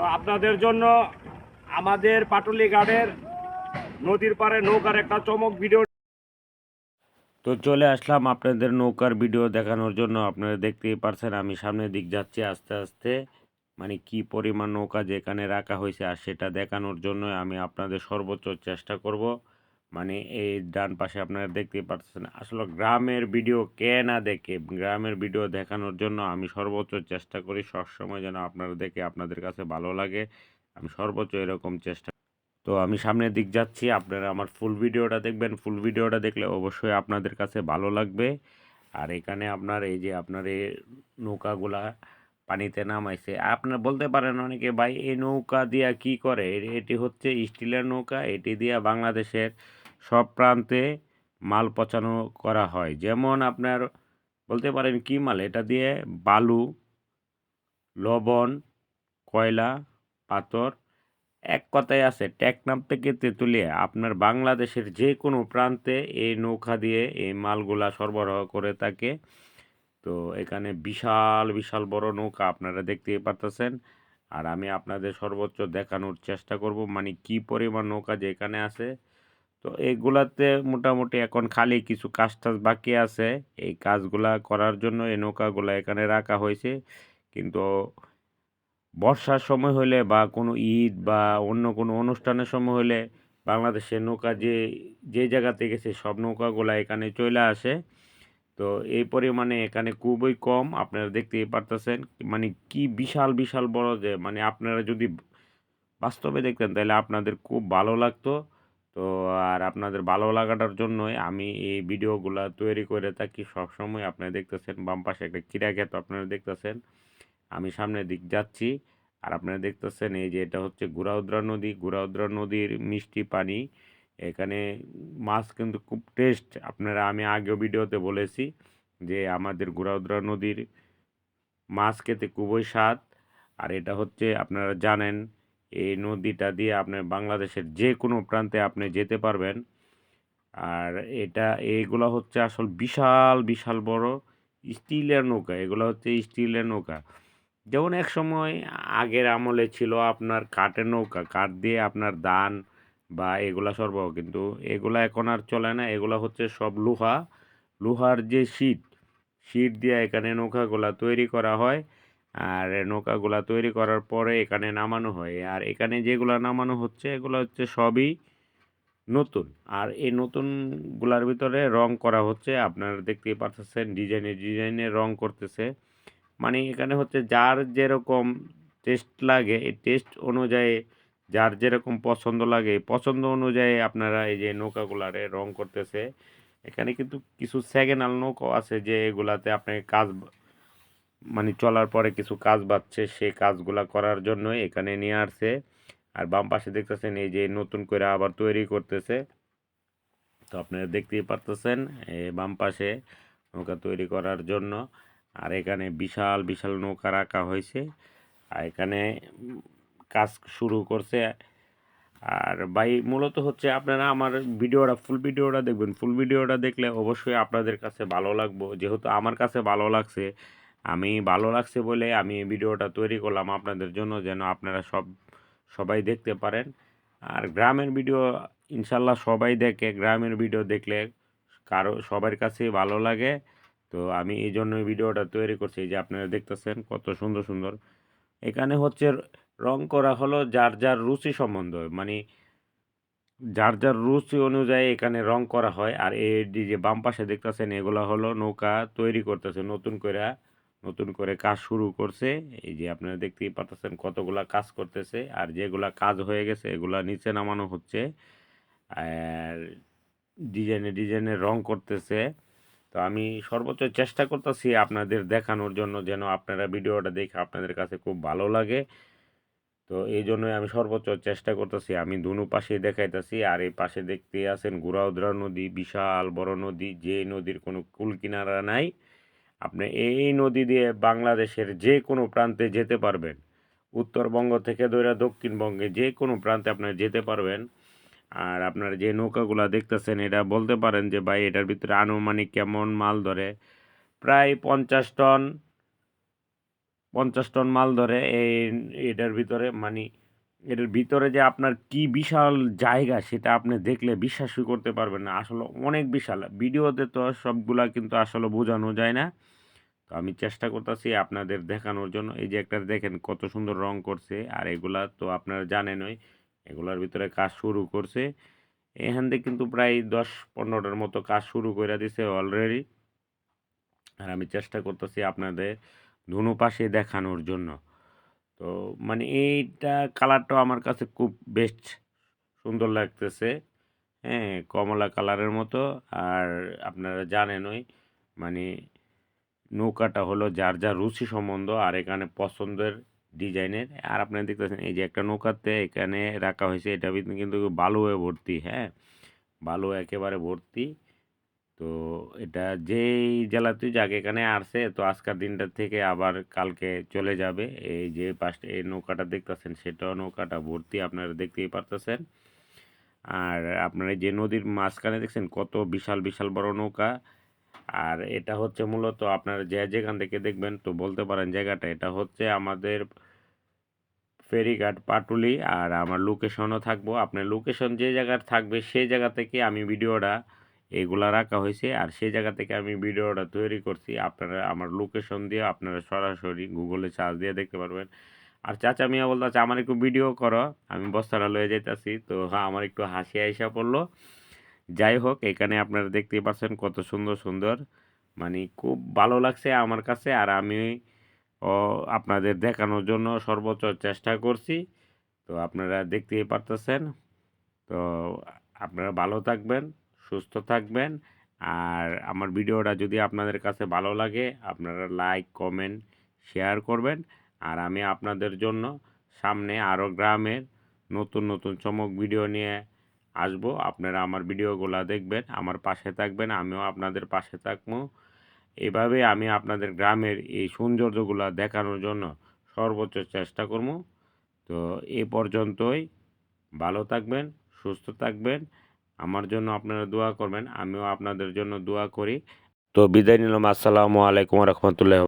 তো আপনাদের জন্য আমাদের পাটুলি গাড়ের নদীর পাড়ে নৌকার একটা চমক ভিডিও তো চলে আসলাম আপনাদের নৌকার ভিডিও দেখানোর জন্য। আপনারা দেখতেই পারছেন, আমি সামনের দিক যাচ্ছি আস্তে আস্তে। মানে কি পরিমাণ নৌকা যেখানে রাখা হয়েছে আর সেটা দেখানোর জন্য আমি আপনাদের সর্বোচ্চ চেষ্টা করব। মানে এই ডান পাশে আপনারা দেখতে পাচ্ছেন আসলে গ্রামের ভিডিও কে না দেখে, গ্রামের ভিডিও দেখানোর জন্য আমি সর্বোচ্চ চেষ্টা করি সবসময় যেন আপনারা দেখে আপনাদের কাছে ভালো লাগে। আমি সর্বোচ্চ এরকম চেষ্টা তো আমি সামনের দিক যাচ্ছি, আপনারা আমার ফুল ভিডিওটা দেখবেন। ফুল ভিডিওটা দেখলে অবশ্যই আপনাদের কাছে ভালো লাগবে। আর এখানে আপনার এই যে আপনার এই নৌকাগুলা পানিতে নামাইছে, আপনার বলতে পারেন অনেকে, ভাই, এই নৌকা দিয়া কি করে? এটি হচ্ছে স্টিলের নৌকা, এটি দিয়া বাংলাদেশের সব প্রান্তে মাল পচানো করা হয়। যেমন আপনার বলতে পারেন কি মাল? এটা দিয়ে বালু, লবণ, কয়লা, পাথর, এক কথায় আছে টেকনাম থেকে তেঁতুলিয়া, আপনার বাংলাদেশের যে কোনো প্রান্তে এই নৌকা দিয়ে এই মালগুলা সরবরাহ করে থাকে। তো এখানে বিশাল বিশাল বড় নৌকা আপনারা দেখতে পারতেছেন। আর আমি আপনাদের সর্বোচ্চ দেখানোর চেষ্টা করব মানে কি পরিমাণ নৌকা যে এখানে আছে। তো এগুলাতে মোটামুটি এখন খালি কিছু কাজ টাজ বাকি আছে। এই কাজগুলা করার জন্য এই নৌকাগুলা এখানে রাখা হয়েছে। কিন্তু বর্ষার সময় হলে বা কোনো ঈদ বা অন্য কোনো অনুষ্ঠানের সময় হলে বাংলাদেশের নৌকা যে যে জায়গাতে গেছে সব নৌকাগুলা এখানে চলে আসে। তো এই পরিমাণে এখানে খুবই কম, আপনারা দেখতেই পারতেছেন। মানে কি বিশাল বিশাল বড় যে মানে আপনারা যদি বাস্তবে দেখতেন তাহলে আপনাদের খুব ভালো লাগতো। তো আর আপনাদের ভালো লাগাটার জন্যই আমি এই ভিডিওগুলো তৈরি করে থাকি। সবসময় আপনারা দেখতেছেন, বাম পাশে একটা ক্রীড়া ক্ষেত্র আপনারা দেখতেছেন। আমি সামনের দিক যাচ্ছি আর আপনারা দেখতেছেন এই যে এটা হচ্ছে গুড়াউদ্রা নদী। গুড়াউদ্রা নদীর মিষ্টি পানি, এখানে মাছ কিন্তু খুব টেস্ট আপনারা, আমি আগেও ভিডিওতে বলেছি যে আমাদের গুড়াউদ্রা নদীর মাছ খেতে খুবই স্বাদ। আর এটা হচ্ছে, আপনারা জানেন এই নদীটা দিয়ে আপনার বাংলাদেশের যে কোনো প্রান্তে আপনি যেতে পারবেন। আর এটা এইগুলো হচ্ছে আসল বিশাল বিশাল বড় স্টিলের নৌকা। এগুলো হচ্ছে স্টিলের নৌকা। যেমন এক সময় আগের আমলে ছিল আপনার কাঠের নৌকা। কাঠ দিয়ে আপনার দান বা এগুলা সরবরাহ। কিন্তু এগুলা এখন আর চলে না। এগুলা হচ্ছে সব লোহা। লোহার যে শীট শীট দিয়ে এখানে নৌকাগুলা তৈরি করা হয়। আর নৌকাগুলা তৈরি করার পরে এখানে নামানো হয়। আর এখানে যেগুলা নামানো হচ্ছে, এগুলো হচ্ছে সবই নতুন। আর এই নতুনগুলার ভিতরে রং করা হচ্ছে, আপনারা দেখতেই পাচ্ছেন ডিজাইনে ডিজাইনে রং করতেছে। মানে এখানে হচ্ছে যার যেরকম টেস্ট লাগে, এই টেস্ট অনুযায়ী যার যেরকম পছন্দ লাগে পছন্দ অনুযায়ী আপনারা এই যে নৌকাগুলারে রং করতেছে। এখানে কিন্তু কিছু সেকেন্ড নৌকাও আছে যে এগুলাতে আপনি কাজ মানে চলার পরে কিছু কাজ বাচ্ছে সে কাজগুলা করার জন্য এখানে নিয়ে আসছে। আর বাম পাশে দেখতেছেন এই যে নতুন করে আবার তৈরি করতেছে। তো আপনারা দেখতেই পারতেছেন বাম পাশে নৌকা তৈরি করার জন্য। আর এখানে বিশাল বিশাল নৌকা রাখা হয়েছে। আর এখানে কাজ শুরু করছে। আর ভাই, মূলত হচ্ছে আপনারা আমার ভিডিওটা, ফুল ভিডিওটা দেখবেন। ফুল ভিডিওটা দেখলে অবশ্যই আপনাদের কাছে ভালো লাগবো। যেহেতু আমার কাছে ভালো লাগছে আমি ভালো লাগছে বলে আমি এই ভিডিওটা তৈরি করলাম আপনাদের জন্য যেন আপনারা সব, সবাই দেখতে পারেন। আর গ্রামের ভিডিও ইনশাল্লাহ সবাই দেখে, গ্রামের ভিডিও দেখলে কারও, সবার কাছেই ভালো লাগে। তো আমি এই জন্য ভিডিওটা তৈরি করছি যে আপনারা দেখতেছেন কত সুন্দর সুন্দর। এখানে হচ্ছে রং করা হলো যার যার রুচি সম্বন্ধ মানে যার যার রুচি অনুযায়ী এখানে রং করা হয়। আর এই যে বাম পাশে দেখতেছেন, এগুলো হলো নৌকা তৈরি করতেছে নতুন করে নতুন করে কাজ শুরু করছে। এই যে আপনারা দেখতেই পাচ্ছেন কতগুলা কাজ করতেছে আর যেগুলা কাজ হয়ে গেছে এগুলা নিচে নামানো হচ্ছে। আর ডিজাইনে ডিজাইনে রং করতেছে। তো আমি সর্বোচ্চ চেষ্টা করতেছি আপনাদের দেখানোর জন্য যেন আপনারা ভিডিওটা দেখে আপনাদের কাছে খুব ভালো লাগে। তো এই জন্যই আমি সর্বোচ্চ চেষ্টা করতেছি। আমি দুনো পাশে দেখাইতেছি আর এই পাশে দেখতে আছেন গুড়াউদ্রা নদী, বিশাল বড় নদী, যে নদীর কোনো কুল কিনারা নাই। আপনি এই নদী দিয়ে বাংলাদেশের যে কোনো প্রান্তে যেতে পারবেন। উত্তরবঙ্গ থেকে ধরে দক্ষিণবঙ্গে যে কোনো প্রান্তে আপনার যেতে পারবেন। আর আপনার যে নৌকাগুলো দেখতেছেন, এটা বলতে পারেন যে, ভাই, এটার ভিতরে আনুমানিক কেমন মাল ধরে? প্রায় পঞ্চাশ টন পঞ্চাশ টন মাল ধরে এই, এটার ভিতরে মানে এটার ভিতরে যে আপনার কি বিশাল জায়গা সেটা আপনি দেখলে বিশ্বাসই করতে পারবেন না। আসলে অনেক বিশাল। ভিডিওতে তো সবগুলা কিন্তু আসলে বোঝানো যায় না। তো আমি চেষ্টা করতেছি আপনাদের দেখানোর জন্য। এই যে একটা দেখেন কত সুন্দর রং করছে আর এগুলা তো আপনারা জানেনই, এগুলার ভিতরে কাজ শুরু করছে। এখান থেকে কিন্তু প্রায় দশ পনেরোটার মতো কাজ শুরু করে দিছে অলরেডি আর আমি চেষ্টা করতেছি আপনাদের ধুনু পাশে দেখানোর জন্য। তো মানে এইটা কালারটাও আমার কাছে খুব বেস্ট। সুন্দর লাগতেছে হ্যাঁ কমলা কালারের মতো। আর আপনারা জানেনই মানে নৌকাটা হলো যার যার রুচি সম্বন্ধ আর এখানে পছন্দের ডিজাইনের। আর আপনারা দেখতেছেন, এই যে একটা নৌকাতে এখানে রাখা হয়েছে, এটা কিন্তু বালুয়ে ভর্তি হ্যাঁ বালু একেবারে ভর্তি। তো এটা যেই জেলাতেই যাক এখানে আসছে, তো আজকের দিনটা থেকে আবার কালকে চলে যাবে। এই যে পাশে এই নৌকাটা দেখতেছেন সেটাও নৌকাটা ভর্তি আপনারা দেখতেই পারতেছেন। আর আপনারা যে নদীর মাঝখানে দেখছেন, কত বিশাল বিশাল বড় নৌকা। আর এটা হচ্ছে মূলত আপনারা যে যেখান থেকে দেখবেন, তো বলতে পারেন জায়গাটা, এটা হচ্ছে আমাদের ফেরিঘাট পাটুলি। আর আমার লোকেশনও থাকব। আপনার লোকেশন যে জায়গার থাকবে সেই জায়গা থেকে আমি ভিডিওটা এগুলা রাখা হয়েছে আর সেই জায়গা থেকে আমি ভিডিওটা তৈরি করছি। আপনারা আমার লোকেশন দিয়ে আপনারা সরাসরি গুগলে সার্চ দিয়ে দেখতে পারবেন। আর চাচা মিয়া বলতেছে আমার একটু ভিডিও করো। আমি বস্তাটা লয়ে যাইতাছি। তো হ্যাঁ আমার একটু হাসি আইসা পড়ল। যাই হোক, এখানে আপনারা দেখতেই পাচ্ছেন কত সুন্দর সুন্দর। মানে খুব ভালো লাগছে আমার কাছে। আর আমি, ও, আপনাদের দেখানোর জন্য সর্বোচ্চ চেষ্টা করছি। তো আপনারা দেখতেই পারতেছেন। তো আপনারা ভালো থাকবেন। সুস্থ থাকবেন। আর আমার ভিডিওটা যদি আপনাদের কাছে ভালো লাগে, আপনারা লাইক, কমেন্ট, শেয়ার করবেন। আর আমি আপনাদের জন্য সামনে আরও গ্রামের নতুন নতুন চমক ভিডিও নিয়ে আসব। আপনারা আমার ভিডিওগুলো দেখবেন, আমার পাশে থাকবেন, আমিও আপনাদের পাশে থাকব। এভাবে আমি আপনাদের গ্রামের এই সৌন্দর্যগুলো দেখানোর জন্য সর্বোচ্চ চেষ্টা করব। তো এ পর্যন্তই। ভালো থাকবেন, সুস্থ থাকবেন। আমার জন্য আপনারা দোয়া করবেন, আমিও আপনাদের জন্য দোয়া করি। তো বিদায় নিলাম, আসসালামু আলাইকুম রহমতুল্লাহ